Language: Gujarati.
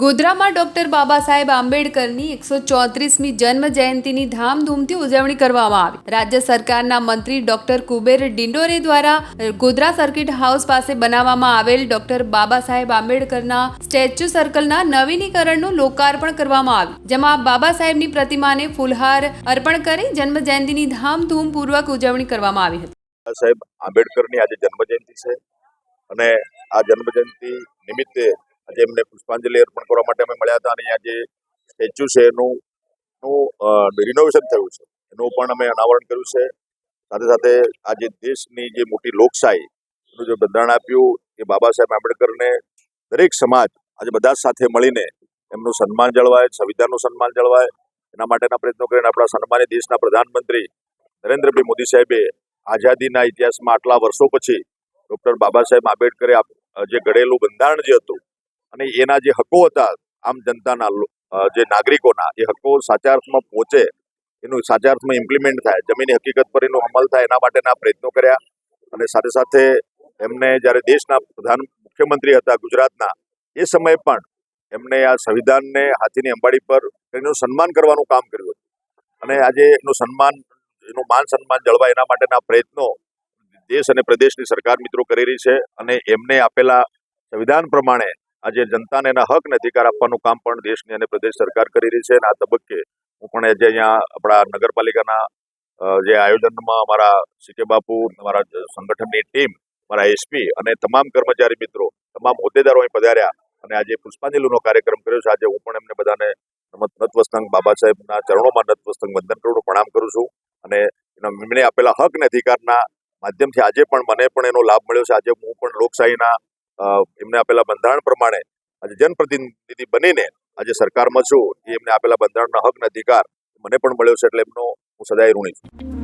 ગોધરામાં ડોક્ટર બાબા સાહેબ આંબેડકરની એકસો ચોત્રીસમી જન્મ જયંતિની ધામધૂમથી ઉજવણી કરવામાં આવી. રાજ્ય સરકારના મંત્રી ડોક્ટર કુબેર ડિંડોરે દ્વારા ગોધરા સર્કિટ હાઉસ પાસે બનાવવામાં આવેલ ડોક્ટર બાબા સાહેબ આંબેડકરના સ્ટેચ્યુ સર્કલના નવીનીકરણનું લોકાર્પણ કરવામાં આવ્યું, જેમાં બાબા સાહેબની પ્રતિમાને ફૂલહાર અર્પણ કરી જન્મ જયંતિની ધામધૂમપૂર્વક ઉજવણી કરવામાં આવી હતી. સાહેબ આંબેડકરની આજે જન્મજયંતિ છે અને આ જન્મજયંતિ નિમિત્તે આજે એમને પુષ્પાંજલિ અર્પણ કરવા માટે અમે મળ્યા હતા અને આજે સ્ટેચ્યુ છે એનું રિનોવેશન થયું છે. એનું પણ અમે અનાવરણ કર્યું છે. સાથે સાથે આજે દેશની જે મોટી લોકશાહી, એનું જે બંધારણ આપ્યું એ બાબા સાહેબ આંબેડકરને દરેક સમાજ આજે બધા સાથે મળીને એમનું સન્માન જળવાય, સંવિધાનનું સન્માન જળવાય. એના માટેના પ્રયત્નો કરીને આપણા સન્માનિત દેશના પ્રધાનમંત્રી નરેન્દ્રભાઈ મોદી સાહેબે આઝાદીના ઇતિહાસમાં આટલા વર્ષો પછી ડૉક્ટર બાબા સાહેબ આંબેડકરે જે ઘડેલું બંધારણ જે હતું અને એના જે હકો હતા, આમ જનતાના જે નાગરિકોના, એ હકો સાચા અર્થમાં પહોંચે, એનું સાચા અર્થમાં ઇમ્પ્લિમેન્ટ થાય, જમીની હકીકત પર એનો અમલ થાય, એના માટેના પ્રયત્નો કર્યા, અને સાથે સાથે એમને જ્યારે દેશના પ્રધાન મુખ્યમંત્રી હતા ગુજરાતના, એ સમયે પણ એમને આ સંવિધાનને હાથીની અંબાડી પર એનું સન્માન કરવાનું કામ કર્યું હતું. અને આજે એનું સન્માન, એનું માન સન્માન જળવાય એના માટેના પ્રયત્નો દેશ અને પ્રદેશની સરકાર મિત્રો કરી રહી છે, અને એમને આપેલા સંવિધાન પ્રમાણે આજે જનતાને એના હક અને અધિકાર આપવાનું કામ પણ દેશની અને પ્રદેશ સરકાર કરી રહી છે. અને આ તબક્કે હું પણ આજે અહીંયા આપણા નગરપાલિકાના જે આયોજનમાં અમારા સીકે બાપુ, અમારા સંગઠનની ટીમ મારા એસપી અને તમામ કર્મચારી મિત્રો, તમામ હોદ્દેદારો અહીં પધાર્યા અને આજે પુષ્પાંજલિનો કાર્યક્રમ કર્યો છે. આજે હું પણ એમને બધાને નતવસ્તંગ બાબા સાહેબના ચરણોમાં નતવસ્તંગ વંદન કરું, પ્રણામ કરું છું. અને એમણે આપેલા હક અને અધિકારના માધ્યમથી આજે પણ મને પણ એનો લાભ મળ્યો છે. આજે હું પણ લોકશાહીના એમને આપેલા બંધારણ પ્રમાણે આજે જનપ્રતિનિધિ બનીને આજે સરકારમાં છું, એ એમને આપેલા બંધારણના હક અને અધિકાર મને પણ મળ્યો છે એટલે એમનો હું સદાય ઋણી છું.